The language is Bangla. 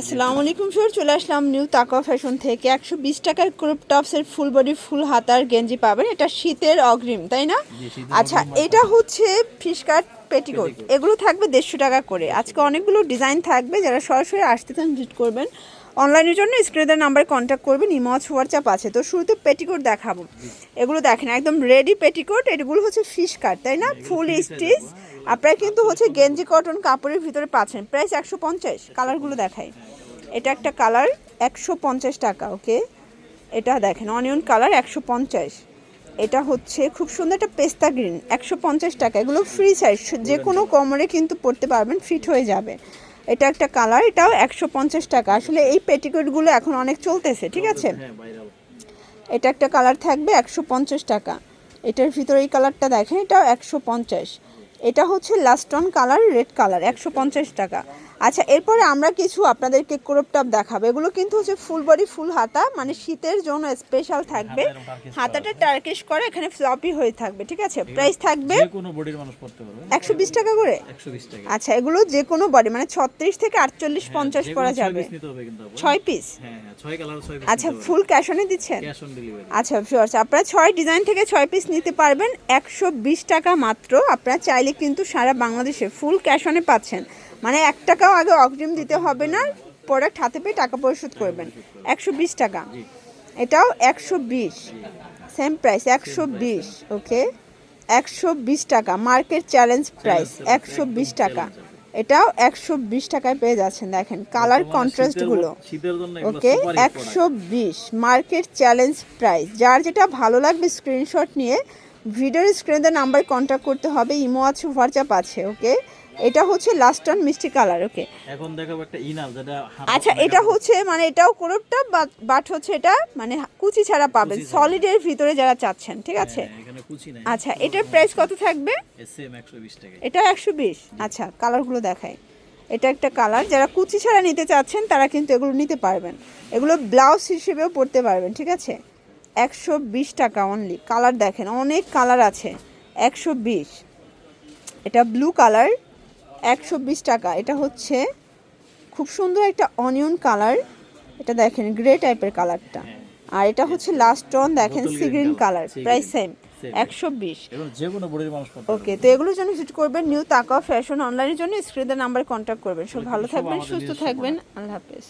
আসসালামু আলাইকুম স্যার চলে আসলাম নিউ তাকা ফ্যাশন থেকে। একশো বিশ টাকার ক্রপ টপসের ফুল বডি ফুল হাতার গেঞ্জি পাবেন। এটা শীতের অগ্রিম তাই না? আচ্ছা এটা হচ্ছে ফিশ কাট পেটিকোট। এগুলো থাকবে দেড়শো টাকা করে। আজকে অনেকগুলো ডিজাইন থাকবে যারা সরাসরি আসতে চান ভিজিট করবেন। অনলাইনের জন্য স্ক্রিনের নাম্বারে কন্ট্যাক্ট করবেন ইমজ হোয়াটসঅ্যাপ আছে। তো শুরুতে পেটিকোট দেখাবো। এগুলো দেখেন একদম রেডি পেটিকোট। এগুলো হচ্ছে ফিশ কাট তাই না? Full stitch. আপনারা কিন্তু হচ্ছে গেঞ্জি কটন কাপড়ের ভিতরে পাচ্ছেন। প্রাইস একশো পঞ্চাশ কালারগুলো দেখাই। এটা একটা কালার একশো পঞ্চাশ টাকা ওকে? এটা দেখেন অনিয়ন কালার একশো পঞ্চাশ। এটা হচ্ছে খুব সুন্দর একটা পেস্তা গ্রিন একশো পঞ্চাশ টাকা। এগুলো ফ্রি সাইজ যে কোনো কোমরে কিন্তু পরতে পারবেন ফিট হয়ে যাবে। এটা একটা কালার এটাও একশো পঞ্চাশ টাকা। আসলে এই পেটিকোটগুলো এখন অনেক চলতেছে ঠিক আছে? হ্যাঁ এটা একটা কালার থাকবে একশো পঞ্চাশ টাকা। এটার ভিতরে এই কালারটা দেখেন এটাও একশো পঞ্চাশ। এটা হচ্ছে লাস্টন কালার রেড কালার একশো পঞ্চাশ টাকা। আচ্ছা এরপরে আমরা কিছু আপনাদেরকে ক্রপ টপ দেখাবো। এগুলো কিন্তু হচ্ছে ফুল বডি ফুল হাতা মানে শীতের জন্য স্পেশাল থাকবে। হাতাটা টার্কিশ করে এখানে ফ্লপি হয়ে থাকবে ঠিক আছে? প্রাইস থাকবে একশো বিশ টাকা করে? আচ্ছা এগুলো যে কোনো বডি মানে ছত্রিশ থেকে আটচল্লিশ হ্যাঁ, পঞ্চাশ ছয় যাবে। ছয় পিস হ্যাঁ হ্যাঁ আচ্ছা ফুল ক্যাশ অনে দিচ্ছেন? আচ্ছা আপনারা ছয় ডিজাইন থেকে ছয় পিস নিতে পারবেন। একশো বিশ টাকা মাত্র। আপনারা চাইলে কিন্তু সারা বাংলাদেশে ফুল ক্যাশ অনে পাচ্ছেন। মানে এক টাকাও আগে অগ্রিম দিতে হবে না প্রোডাক্ট হাতে পেয়ে টাকা পরিশোধ করবেন। একশো বিশ টাকা। এটাও একশো বিশ। সেম প্রাইস একশো বিশ ওকে একশো বিশ টাকা মার্কেট চ্যালেঞ্জ প্রাইস একশো বিশ টাকা। এটাও একশো বিশ টাকায় পেয়ে যাচ্ছেন দেখেন কালার কন্ট্রাস্টগুলো ওকে একশো বিশ মার্কেট চ্যালেঞ্জ প্রাইস যার যেটা ভালো লাগবে স্ক্রিনশট নিয়ে ভিডিওর স্ক্রিনে নাম্বার কন্ট্যাক্ট করতে হবে ইমো আছে হোয়াটসঅ্যাপ আছে ওকে এটা হচ্ছে লাস্ট অন মিষ্টি কালার ওকে এখন দেখাবো একটা ইনার যেটা আচ্ছা এটা হচ্ছে মানে এটাও কোরবটা বাট হচ্ছে এটা মানে কুচি ছাড়া পাবেন সলিডের ভিতরে যারা চাচ্ছেন ঠিক আছে? হ্যাঁ, এখানে কুচি নাই। আচ্ছা এটার প্রাইস কত থাকবে? এটা একশো বিশ আচ্ছা কালারগুলো দেখাই। এটা একটা কালার যারা কুচি ছাড়া নিতে চাচ্ছেন তারা কিন্তু এগুলো নিতে পারবেন। এগুলো ব্লাউজ হিসেবেও পরতে পারবেন ঠিক আছে? একশো বিশ টাকা অনলি কালার দেখেন অনেক কালার আছে। একশো বিশ। এটা ব্লু কালার একশো বিশ টাকা। এটা হচ্ছে খুব সুন্দর একটা অনিয়ন কালার এটা দেখেন গ্রে টাইপের কালারটা আর এটা হচ্ছে লাস্ট টন দেখেন sea green colour price same একশো বিশ। ওকে তো এগুলোর জন্য ভিজিট করবেন নিউ তাকা ফ্যাশন অনলাইনের জন্য স্ক্রিনের নাম্বারে কন্ট্যাক্ট করবেন। সব ভালো থাকবেন সুস্থ থাকবেন আল্লাহ হাফেজ।